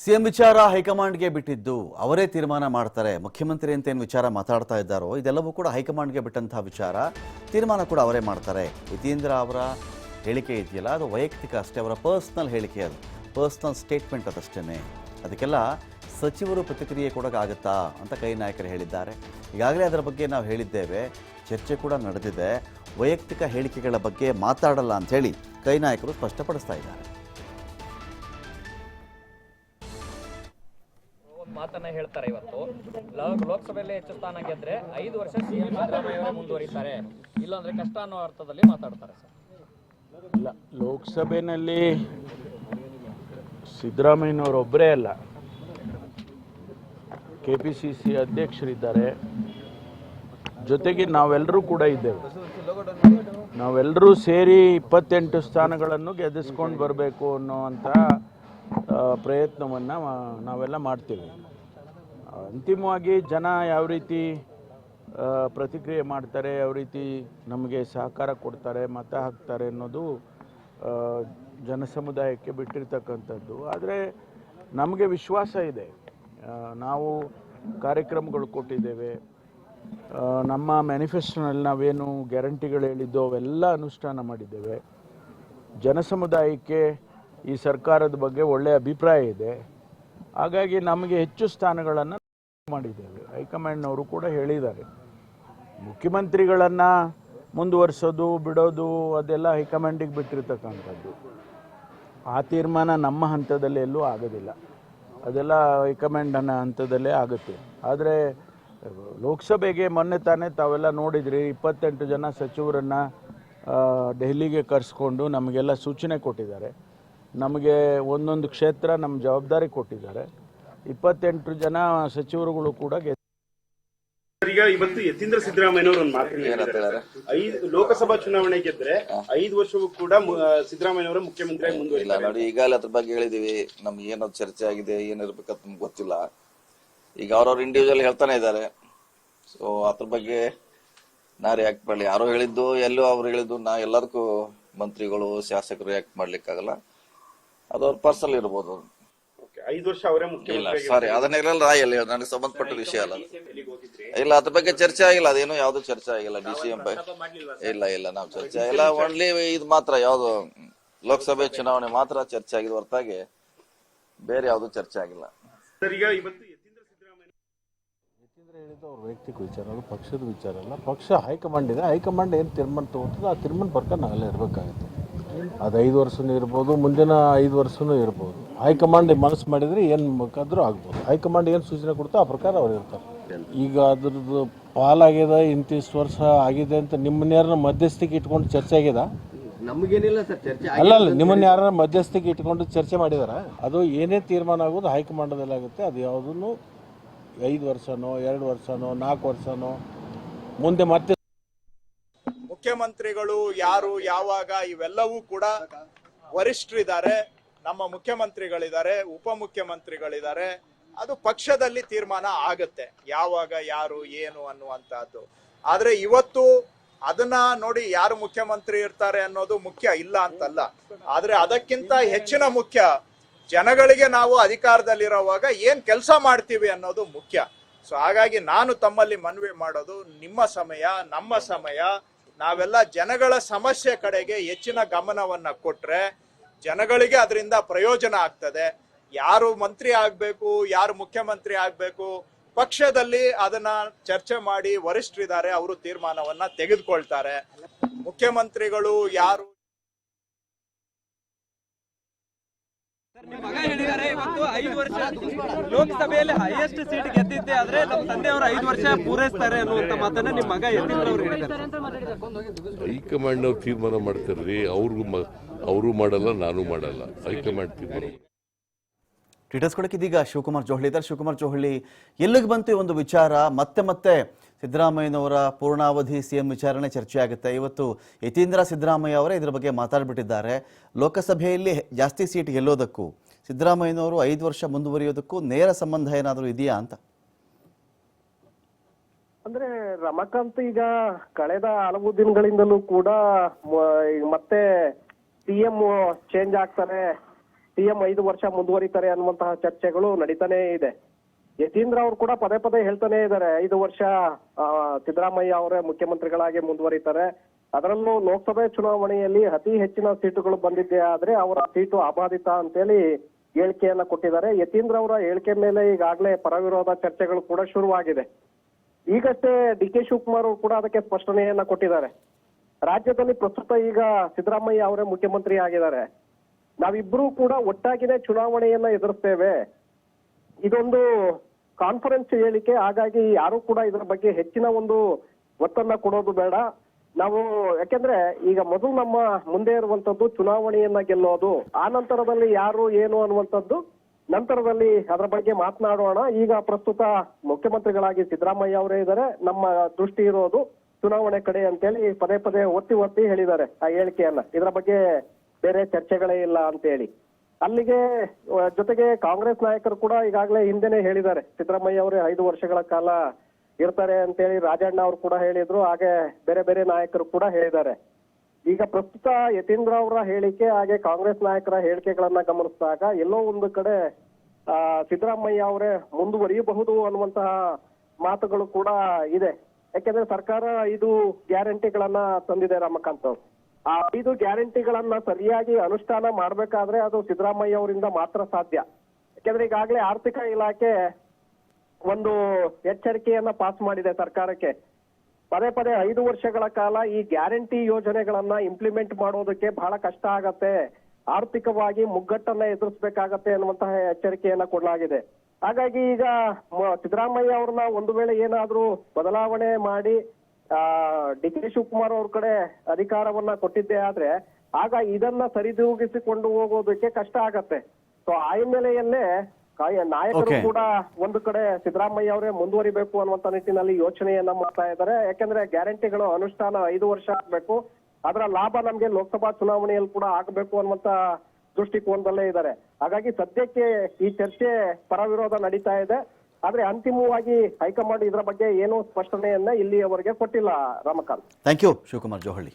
CM ವಿಚಾರ ಹೈಕಮಾಂಡ್ಗೆ ಬಿಟ್ಟಿದ್ದು ಅವರೇ ತೀರ್ಮಾನ ಮಾಡ್ತಾರೆ. ಮುಖ್ಯಮಂತ್ರಿ ಅಂತ ಏನು ವಿಚಾರ ಮಾತಾಡ್ತಾ ಇದ್ದಾರೋ, ಇದೆಲ್ಲವೂ ಕೂಡ ಹೈಕಮಾಂಡ್ಗೆ ಬಿಟ್ಟಂತಹ ವಿಚಾರ ತೀರ್ಮಾನ ಕೂಡ ಅವರೇ ಮಾಡ್ತಾರೆ. ಯತೀಂದ್ರ ಅವರ ಹೇಳಿಕೆ ಇದೆಯಲ್ಲ, ಅದು ವೈಯಕ್ತಿಕ ಅಷ್ಟೇ, ಅವರ ಪರ್ಸ್ನಲ್ ಹೇಳಿಕೆ ಅದು. ಪರ್ಸ್ನಲ್ ಸ್ಟೇಟ್ಮೆಂಟ್ ಅದಷ್ಟೇ ಅದಕ್ಕೆಲ್ಲ ಸಚಿವರು ಪ್ರತಿಕ್ರಿಯೆ ಕೊಡೋಕ್ಕಾಗುತ್ತಾ ಅಂತ ಕೈ ನಾಯಕರು ಹೇಳಿದ್ದಾರೆ. ಈಗಾಗಲೇ ಅದರ ಬಗ್ಗೆ ನಾವು ಹೇಳಿದ್ದೇವೆ, ಚರ್ಚೆ ಕೂಡ ನಡೆದಿದೆ. ವೈಯಕ್ತಿಕ ಹೇಳಿಕೆಗಳ ಬಗ್ಗೆ ಮಾತಾಡಲ್ಲ ಅಂಥೇಳಿ ಕೈ ನಾಯಕರು ಸ್ಪಷ್ಟಪಡಿಸ್ತಾ ಇದ್ದಾರೆ. ಮಾತನ್ನ ಹೇಳ್ತಾರೆ ಇವತ್ತು. ಲೋಕಸಭೆಯಲ್ಲಿ ಹೆಚ್ಚು ಸ್ಥಾನ ಗೆದ್ರೆ ಐದು ವರ್ಷ ಸಿಎಂ ಮುಂದುವರಿತಾರೆ. ಇಲ್ಲಾಂದ್ರೆ ಕಷ್ಟ ಅನ್ನೋ ಅರ್ಥದಲ್ಲಿ ಮಾತಾಡ್ತಾರೆ ಸರ್. ಇಲ್ಲ ಲೋಕಸಭೆಯಲ್ಲಿ ಸಿದ್ದರಾಮಯ್ಯನವರೊಬ್ಬರೇ ಅಲ್ಲ. ಕೆ ಪಿ ಸಿ ಸಿ ಅಧ್ಯಕ್ಷರಿದ್ದಾರೆ. ಜೊತೆಗೆ ನಾವೆಲ್ಲರೂ ಕೂಡ ಇದ್ದೇವೆ. ನಾವೆಲ್ಲರೂ ಸೇರಿ ಇಪ್ಪತ್ತೆಂಟು ಸ್ಥಾನಗಳನ್ನು ಗೆದ್ದಿಸ್ಕೊಂಡು ಬರಬೇಕು ಅನ್ನುವಂಥ ಪ್ರಯತ್ನವನ್ನು ನಾವೆಲ್ಲ ಮಾಡ್ತೀವಿ. ಅಂತಿಮವಾಗಿ ಜನ ಯಾವ ರೀತಿ ಪ್ರತಿಕ್ರಿಯೆ ಮಾಡ್ತಾರೆ, ಯಾವ ರೀತಿ ನಮಗೆ ಸಹಕಾರ ಕೊಡ್ತಾರೆ, ಮತ ಹಾಕ್ತಾರೆ ಅನ್ನೋದು ಜನಸಮುದಾಯಕ್ಕೆ ಬಿಟ್ಟಿರ್ತಕ್ಕಂಥದ್ದು. ಆದರೆ ನಮಗೆ ವಿಶ್ವಾಸ ಇದೆ. ನಾವು ಕಾರ್ಯಕ್ರಮಗಳು ಕೊಟ್ಟಿದ್ದೇವೆ. ನಮ್ಮ ಮ್ಯಾನಿಫೆಸ್ಟೋನಲ್ಲಿ ನಾವೇನು ಗ್ಯಾರಂಟಿಗಳು ಹೇಳಿದ್ದೋ ಅವೆಲ್ಲ ಅನುಷ್ಠಾನ ಮಾಡಿದ್ದೇವೆ. ಜನಸಮುದಾಯಕ್ಕೆ ಈ ಸರ್ಕಾರದ ಬಗ್ಗೆ ಒಳ್ಳೆಯ ಅಭಿಪ್ರಾಯ ಇದೆ. ಹಾಗಾಗಿ ನಮಗೆ ಹೆಚ್ಚು ಸ್ಥಾನಗಳನ್ನು ಮಾಡಿದ್ದೇವೆ. ಹೈಕಮಾಂಡ್ನವರು ಕೂಡ ಹೇಳಿದ್ದಾರೆ. ಮುಖ್ಯಮಂತ್ರಿಗಳನ್ನು ಮುಂದುವರಿಸೋದು, ಬಿಡೋದು, ಅದೆಲ್ಲ ಹೈಕಮಾಂಡಿಗೆ ಬಿಟ್ಟಿರ್ತಕ್ಕಂಥದ್ದು. ಆ ತೀರ್ಮಾನ ನಮ್ಮ ಹಂತದಲ್ಲಿ ಎಲ್ಲೂ ಆಗೋದಿಲ್ಲ. ಅದೆಲ್ಲ ಹೈಕಮಾಂಡನ ಹಂತದಲ್ಲೇ ಆಗುತ್ತೆ. ಆದರೆ, ಲೋಕಸಭೆಗೆ ಮೊನ್ನೆ ತಾನೇ ತಾವೆಲ್ಲ ನೋಡಿದ್ರಿ, ಇಪ್ಪತ್ತೆಂಟು ಜನ ಸಚಿವರನ್ನು ದೆಹಲಿಗೆ ಕರೆಸ್ಕೊಂಡು ನಮಗೆಲ್ಲ ಸೂಚನೆ ಕೊಟ್ಟಿದ್ದಾರೆ. ನಮಗೆ ಒಂದೊಂದು ಕ್ಷೇತ್ರ ನಮ್ಮ ಜವಾಬ್ದಾರಿ ಕೊಟ್ಟಿದ್ದಾರೆ. ಇಪ್ಪತ್ತೆಂಟು ಜನ ಸಚಿವರುಗಳು ಕೂಡ ಈಗ ಇವತ್ತು ಯತೀಂದ್ರ ಸಿದ್ದರಾಮಯ್ಯನವರು ಒಂದು ಮಾತು ಐದು ಲೋಕಸಭಾ ಚುನಾವಣೆ ಗೆದ್ರೆ ಐದು ವರ್ಷವೂ ಕೂಡ ಸಿದ್ದರಾಮಯ್ಯ ಸಿದ್ದರಾಮಯ್ಯನವರ ಮುಖ್ಯಮಂತ್ರಿಯಾಗಿ ಇಲ್ಲ ಮುಂದುವರಿತಾರೆ. ನೋಡಿ ಈಗಾಗಲೇ ಅದ್ರ ಬಗ್ಗೆ ಹೇಳಿದೀವಿ. ನಮ್ಗೆ ಏನೋ ಚರ್ಚೆ ಆಗಿದೆ ಏನಿರ್ಬೇಕಂತ ನಮ್ಗೆ ಗೊತ್ತಿಲ್ಲ. ಈಗ ಅವ್ರವ್ರ ಇಂಡಿವಿಜುವಲ್ ಹೇಳ್ತಾನೆ ಇದ್ದಾರೆ. ಸೊ ಅದ್ರ ಬಗ್ಗೆ ನಾ ರಿಯಾಕ್ಟ್ ಮಾಡಲಿ. ಯಾರೋ ಹೇಳಿದ್ದು ಎಲ್ಲೋ ಅವ್ರು ಹೇಳಿದ್ದು ನಾ ಎಲ್ಲದಕ್ಕೂ ಮಂತ್ರಿಗಳು ಶಾಸಕರು ರಿಯಾಕ್ಟ್ ಮಾಡ್ಲಿಕ್ಕಾಗಲ್ಲ. ಅದು ಅವ್ರ ಪರ್ಸನಲ್ ಇರ್ಬೋದು. ಐದು ವರ್ಷ ಅವರೇ ಇಲ್ಲ ಮುಖ್ಯಮಂತ್ರಿ ಸಾರಿ ಅದನ್ನೆಲ್ಲ ರಾಯಲ್ಲಿ ನನಗೆ ಸಂಬಂಧಪಟ್ಟ ವಿಷಯ ಅಲ್ಲ. ಅದು. ಇಲ್ಲ ಅದ್ರ ಬಗ್ಗೆ ಚರ್ಚೆ ಆಗಿಲ್ಲ ಅದೇನು ಯಾವ್ದು ಚರ್ಚೆ ಆಗಿಲ್ಲ ಡಿ ಸಿ ಎಂ ಇಲ್ಲ ಇಲ್ಲ ನಾವು ಚರ್ಚೆ ಆಗಿಲ್ಲ ಓನ್ಲಿ ಇದು ಮಾತ್ರ ಯಾವ್ದು ಲೋಕಸಭೆ ಚುನಾವಣೆ ಮಾತ್ರ ಚರ್ಚೆ ಆಗಿದೆ ಹೊರತಾಗಿ ಬೇರೆ ಯಾವ್ದು ಚರ್ಚೆ ಆಗಿಲ್ಲ. ಸರ್ ಈಗ ಇವತ್ತು ಯತೀಂದ್ರ ಸಿದ್ದರಾಮಯ್ಯ ಯತೀಂದ್ರ ಹೇಳಿದ್ದು ಅವ್ರ ವೈಯಕ್ತಿಕ ವಿಚಾರ ಅದು ಪಕ್ಷದ ವಿಚಾರ ಅಲ್ಲ. ಪಕ್ಷ ಹೈಕಮಾಂಡ್ ಇದೆ ಹೈಕಮಾಂಡ್ ಏನು ತೀರ್ಮಾನ ತಗೋತದೆ ಆ ತೀರ್ಮಾನ ಬರ್ಕೊಂಡು ನಾವೆಲ್ಲ ಇರಬೇಕಾಗುತ್ತೆ. ಅದು ಐದು ವರ್ಷನೂ ಇರ್ಬೋದು ಮುಂದಿನ ಐದು ವರ್ಷನೂ ಇರ್ಬೋದು. ಹೈಕಮಾಂಡ್ ಮನಸ್ಸು ಮಾಡಿದರೆ ಏನು ಬೇಕಾದರೂ ಆಗ್ಬೋದು. ಹೈಕಮಾಂಡ್ ಏನು ಸೂಚನೆ ಕೊಡ್ತೋ ಆ ಪ್ರಕಾರ ಅವ್ರು ಇರ್ತಾರೆ. ಈಗ ಅದ್ರದ್ದು ಪಾಲಾಗಿದೆ ಇಂತಿಷ್ಟು ವರ್ಷ ಆಗಿದೆ ಅಂತ ನಿಮ್ಮನ್ನ ಯಾರನ್ನ ಮಧ್ಯಸ್ಥಿಕೆ ಇಟ್ಕೊಂಡು ಚರ್ಚೆ ಆಗಿದೆ? ನಮಗೇನಿಲ್ಲ ಸರ್ ಚರ್ಚೆ ಅಲ್ಲ ಅಲ್ಲ ನಿಮ್ಮನ್ನ ಯಾರ ಮಧ್ಯಸ್ಥಿಕೆ ಇಟ್ಕೊಂಡು ಚರ್ಚೆ ಮಾಡಿದಾರ? ಅದು ಏನೇ ತೀರ್ಮಾನ ಆಗೋದು ಹೈಕಮಾಂಡದಲ್ಲಿ ಆಗುತ್ತೆ. ಅದು ಯಾವುದನ್ನು ಐದು ವರ್ಷನೋ ಎರಡು ವರ್ಷನೋ ನಾಲ್ಕು ವರ್ಷನೋ ಮುಂದೆ ಮತ್ತೆ ಮುಖ್ಯಮಂತ್ರಿಗಳು ಯಾರು ಯಾವಾಗ ಇವೆಲ್ಲವೂ ಕೂಡ ವರಿಷ್ಠರಿದ್ದಾರೆ. ನಮ್ಮ ಮುಖ್ಯಮಂತ್ರಿಗಳಿದ್ದಾರೆ, ಉಪಮುಖ್ಯಮಂತ್ರಿಗಳಿದ್ದಾರೆ, ಅದು ಪಕ್ಷದಲ್ಲಿ ತೀರ್ಮಾನ ಆಗತ್ತೆ, ಯಾವಾಗ, ಯಾರು, ಏನು ಅನ್ನುವಂತಹದ್ದು. ಆದ್ರೆ ಇವತ್ತು ಅದನ್ನ ನೋಡಿ ಯಾರು ಮುಖ್ಯಮಂತ್ರಿ ಇರ್ತಾರೆ ಅನ್ನೋದು ಮುಖ್ಯ ಇಲ್ಲ ಅಂತಲ್ಲ. ಆದ್ರೆ ಅದಕ್ಕಿಂತ ಹೆಚ್ಚಿನ ಮುಖ್ಯ, ಜನಗಳಿಗೆ ನಾವು ಅಧಿಕಾರದಲ್ಲಿರುವಾಗ ಏನ್ ಕೆಲಸ ಮಾಡ್ತೀವಿ ಅನ್ನೋದು ಮುಖ್ಯ. ಸೊ ಹಾಗಾಗಿ ನಾನು ತಮ್ಮಲ್ಲಿ ಮನವಿ ಮಾಡೋದು, ನಿಮ್ಮ ಸಮಯ, ನಮ್ಮ ಸಮಯ, ನಾವೆಲ್ಲ ಜನಗಳ ಸಮಸ್ಯೆ ಕಡೆಗೆ ಹೆಚ್ಚಿನ ಗಮನವನ್ನ ಕೊಟ್ರೆ ಜನಗಳಿಗೆ ಅದರಿಂದ ಪ್ರಯೋಜನ ಆಗ್ತದೆ. ಯಾರು ಮಂತ್ರಿ ಆಗ್ಬೇಕು ಯಾರು ಮುಖ್ಯಮಂತ್ರಿ ಆಗ್ಬೇಕು ಪಕ್ಷದಲ್ಲಿ ಅದನ್ನ ಚರ್ಚೆ ಮಾಡಿ ವರಿಷ್ಠರಿದ್ದಾರೆ ಅವರು ತೀರ್ಮಾನವನ್ನ ತೆಗೆದುಕೊಳ್ತಾರೆ. ಮುಖ್ಯಮಂತ್ರಿಗಳು ಯಾರು ನಿಮ್ಮ ಮಗ ಹೇಳಿದ್ದಾರೆ ಇವತ್ತು ಐದು ವರ್ಷ ಲೋಕಸಭೆಯಲ್ಲಿ ಹೈಯೆಸ್ಟ್ ಸೀಟ್ ಗೆದ್ದಿದ್ದೆ ಆದ್ರೆ ನಮ್ಮ ತಂದೆಯವರು ಐದು ವರ್ಷ ಪೂರೈಸ್ತಾರೆ ಅನ್ನುವಂತ ಮಾತನ್ನ ನಿಮ್ಮ ಮಗ ಯತೀಂದ್ರ ಅವರು ಹೇಳಿದ್ದಾರೆ. ಹೈಕಮಾಂಡ್ ಅವ್ರು ತೀರ್ಮಾನ ಮಾಡ್ತಾರ್ರಿ ಅವ್ರಿಗೂ ಅವರು ಮಾಡಲ್ಲ ನಾನು ಮಾಡಲ್ಲ. ಹೈಕಮಾಂಡ್ ತೀರ್ಮಾನ. ಟ್ವಿಟರ್ಸ್ ಕೊಡಕ್ಕೆ ಇದೀಗ ಶಿವಕುಮಾರ್ ಜೋಹಳಿ ಇದ್ದಾರೆ. ಶಿವಕುಮಾರ್ ಜೋಹಳಿ ಎಲ್ಲಿಗೆ ಬಂತು ಈ ಒಂದು ವಿಚಾರ? ಮತ್ತೆ ಮತ್ತೆ ಸಿದ್ದರಾಮಯ್ಯನವರ ಪೂರ್ಣಾವಧಿ ಸಿಎಂ ವಿಚಾರಣೆ ಚರ್ಚೆ ಆಗುತ್ತೆ ಇವತ್ತು ಯತೀಂದ್ರ ಸಿದ್ದರಾಮಯ್ಯ ಅವರೇ ಇದರ ಬಗ್ಗೆ ಮಾತಾಡ್ಬಿಟ್ಟಿದ್ದಾರೆ. ಲೋಕಸಭೆಯಲ್ಲಿ ಜಾಸ್ತಿ ಸೀಟ್ ಗೆಲ್ಲೋದಕ್ಕೂ ಸಿದ್ದರಾಮಯ್ಯನವರು ಐದು ವರ್ಷ ಮುಂದುವರಿಯೋದಕ್ಕೂ ನೇರ ಸಂಬಂಧ ಏನಾದರೂ ಇದೆಯಾ ಅಂತ? ಅಂದ್ರೆ ರಮಾಕಾಂತ್ ಈಗ ಕಳೆದ ಹಲವು ದಿನಗಳಿಂದಲೂ ಕೂಡ ಮ- ಈಗ ಎಂ ಚೇಂಜ್ ಆಗ್ತಾರೆ ಸಿಎಂ ಐದು ವರ್ಷ ಮುಂದುವರಿತಾರೆ ಅನ್ನುವಂತಹ ಚರ್ಚೆಗಳು ನಡೀತಾನೆ ಇದೆ. ಯತೀಂದ್ರ ಅವರು ಕೂಡ ಪದೇ ಪದೇ ಹೇಳ್ತಾನೆ ಇದ್ದಾರೆ, ಐದು ವರ್ಷ ಸಿದ್ದರಾಮಯ್ಯ ಅವರೇ ಮುಖ್ಯಮಂತ್ರಿಗಳಾಗಿ ಮುಂದುವರಿತಾರೆ. ಅದರಲ್ಲೂ ಲೋಕಸಭೆ ಚುನಾವಣೆಯಲ್ಲಿ ಅತಿ ಹೆಚ್ಚಿನ ಸೀಟುಗಳು ಬಂದಿದ್ದೆ ಆದ್ರೆ ಅವರ ಸೀಟು ಅಬಾಧಿತ ಅಂತೇಳಿ ಹೇಳಿಕೆಯನ್ನ ಕೊಟ್ಟಿದ್ದಾರೆ. ಯತೀಂದ್ರ ಅವರ ಹೇಳಿಕೆ ಮೇಲೆ ಈಗಾಗಲೇ ಪರವಿರೋಧ ಚರ್ಚೆಗಳು ಕೂಡ ಶುರುವಾಗಿದೆ. ಈಗಷ್ಟೇ ಡಿ ಕೆ ಶಿವಕುಮಾರ್ ಅವರು ಕೂಡ ಅದಕ್ಕೆ ಸ್ಪಷ್ಟನೆಯನ್ನ ಕೊಟ್ಟಿದ್ದಾರೆ. ರಾಜ್ಯದಲ್ಲಿ ಪ್ರಸ್ತುತ ಈಗ ಸಿದ್ದರಾಮಯ್ಯ ಅವರೇ ಮುಖ್ಯಮಂತ್ರಿ ಆಗಿದ್ದಾರೆ. ನಾವಿಬ್ರು ಕೂಡ ಒಟ್ಟಾಗಿನೇ ಚುನಾವಣೆಯನ್ನ ಎದುರಿಸ್ತೇವೆ. ಇದೊಂದು ಕಾನ್ಫರೆನ್ಸ್ ಹೇಳಿಕೆ. ಹಾಗಾಗಿ ಯಾರು ಕೂಡ ಇದರ ಬಗ್ಗೆ ಹೆಚ್ಚಿನ ಒಂದು ಒತ್ತನ್ನ ಕೊಡೋದು ಬೇಡ. ನಾವು, ಯಾಕೆಂದ್ರೆ ಈಗ ಮೊದಲು ನಮ್ಮ ಮುಂದೆ ಇರುವಂತದ್ದು ಚುನಾವಣೆಯನ್ನ ಗೆಲ್ಲೋದು. ಆ ನಂತರದಲ್ಲಿ ಯಾರು ಏನು ಅನ್ನುವಂಥದ್ದು ನಂತರದಲ್ಲಿ ಅದರ ಬಗ್ಗೆ ಮಾತನಾಡೋಣ. ಈಗ ಪ್ರಸ್ತುತ ಮುಖ್ಯಮಂತ್ರಿಗಳಾಗಿ ಸಿದ್ದರಾಮಯ್ಯ ಅವರೇ ಇದ್ದಾರೆ. ನಮ್ಮ ದೃಷ್ಟಿ ಇರೋದು ಚುನಾವಣೆ ಕಡೆ ಅಂತೇಳಿ ಪದೇ ಪದೇ ಒತ್ತಿ ಒತ್ತಿ ಹೇಳಿದ್ದಾರೆ ಆ ಹೇಳಿಕೆಯನ್ನ. ಇದರ ಬಗ್ಗೆ ಬೇರೆ ಚರ್ಚೆಗಳೇ ಇಲ್ಲ ಅಂತೇಳಿ. ಅಲ್ಲಿಗೆ ಜೊತೆಗೆ ಕಾಂಗ್ರೆಸ್ ನಾಯಕರು ಕೂಡ ಈಗಾಗಲೇ ಹಿಂದೆನೆ ಹೇಳಿದ್ದಾರೆ. ಸಿದ್ದರಾಮಯ್ಯ ಅವರೇ ಐದು ವರ್ಷಗಳ ಕಾಲ ಇರ್ತಾರೆ ಅಂತೇಳಿ ರಾಜಣ್ಣ ಅವರು ಕೂಡ ಹೇಳಿದ್ರು. ಹಾಗೆ ಬೇರೆ ಬೇರೆ ನಾಯಕರು ಕೂಡ ಹೇಳಿದ್ದಾರೆ. ಈಗ ಪ್ರಸ್ತುತ ಯತೀಂದ್ರ ಅವರ ಹೇಳಿಕೆ ಹಾಗೆ ಕಾಂಗ್ರೆಸ್ ನಾಯಕರ ಹೇಳಿಕೆಗಳನ್ನ ಗಮನಿಸಿದಾಗ ಎಲ್ಲೋ ಒಂದು ಕಡೆ ಸಿದ್ದರಾಮಯ್ಯ ಅವರೇ ಮುಂದುವರಿಯಬಹುದು ಅನ್ನುವಂತಹ ಮಾತುಗಳು ಕೂಡ ಇದೆ. ಯಾಕೆಂದ್ರೆ ಸರ್ಕಾರ ಐದು ಗ್ಯಾರಂಟಿಗಳನ್ನ ತಂದಿದೆ ರಮಕಾಂತ್ ಅವ್ರು. ಆ ಐದು ಗ್ಯಾರಂಟಿಗಳನ್ನ ಸರಿಯಾಗಿ ಅನುಷ್ಠಾನ ಮಾಡ್ಬೇಕಾದ್ರೆ ಅದು ಸಿದ್ದರಾಮಯ್ಯ ಅವರಿಂದ ಮಾತ್ರ ಸಾಧ್ಯ. ಯಾಕಂದ್ರೆ ಈಗಾಗಲೇ ಆರ್ಥಿಕ ಇಲಾಖೆ ಒಂದು ಎಚ್ಚರಿಕೆಯನ್ನ ಪಾಸ್ ಮಾಡಿದೆ ಸರ್ಕಾರಕ್ಕೆ. ಪದೇ ಪದೇ ಐದು ವರ್ಷಗಳ ಕಾಲ ಈ ಗ್ಯಾರಂಟಿ ಯೋಜನೆಗಳನ್ನ ಇಂಪ್ಲಿಮೆಂಟ್ ಮಾಡೋದಕ್ಕೆ ಬಹಳ ಕಷ್ಟ ಆಗತ್ತೆ. ಆರ್ಥಿಕವಾಗಿ ಮುಗ್ಗಟ್ಟನ್ನ ಎದುರಿಸಬೇಕಾಗತ್ತೆ ಅನ್ನುವಂತಹ ಎಚ್ಚರಿಕೆಯನ್ನ ಕೊಡಲಾಗಿದೆ. ಹಾಗಾಗಿ ಈಗ ಸಿದ್ದರಾಮಯ್ಯ ಅವ್ರನ್ನ ಒಂದು ವೇಳೆ ಏನಾದ್ರೂ ಬದಲಾವಣೆ ಮಾಡಿ ಆ ಡಿ ಕೆ ಶಿವಕುಮಾರ್ ಅವ್ರ ಕಡೆ ಅಧಿಕಾರವನ್ನ ಕೊಟ್ಟಿದ್ದೆ ಆದ್ರೆ ಆಗ ಇದನ್ನ ಸರಿದೂಗಿಸಿಕೊಂಡು ಹೋಗೋದಕ್ಕೆ ಕಷ್ಟ ಆಗತ್ತೆ. ಸೊ ಆ ಹಿನ್ನೆಲೆಯಲ್ಲೇ ನಾಯಕರು ಕೂಡ ಒಂದು ಕಡೆ ಸಿದ್ದರಾಮಯ್ಯ ಅವರೇ ಮುಂದುವರಿಬೇಕು ಅನ್ನುವಂತ ನಿಟ್ಟಿನಲ್ಲಿ ಯೋಚನೆಯನ್ನ ಮಾಡ್ತಾ ಇದ್ದಾರೆ. ಯಾಕಂದ್ರೆ ಗ್ಯಾರಂಟಿಗಳು ಅನುಷ್ಠಾನ ಐದು ವರ್ಷ ಆಗ್ಬೇಕು. ಅದರ ಲಾಭ ನಮ್ಗೆ ಲೋಕಸಭಾ ಚುನಾವಣೆಯಲ್ಲಿ ಕೂಡ ಆಗ್ಬೇಕು ಅನ್ನುವಂತ ದೃಷ್ಟಿಕೋನದಲ್ಲೇ ಇದ್ದಾರೆ. ಹಾಗಾಗಿ ಸದ್ಯಕ್ಕೆ ಈ ಚರ್ಚೆ ಪರವಿರೋಧ ನಡೀತಾ ಇದೆ. ಆದ್ರೆ ಅಂತಿಮವಾಗಿ ಹೈಕಮಾಂಡ್ ಇದರ ಬಗ್ಗೆ ಏನು ಸ್ಪಷ್ಟನೆಯನ್ನ ಇಲ್ಲಿಯವರೆಗೆ ಕೊಟ್ಟಿಲ್ಲ Ramakant. Thank you Shivakumar Johalli.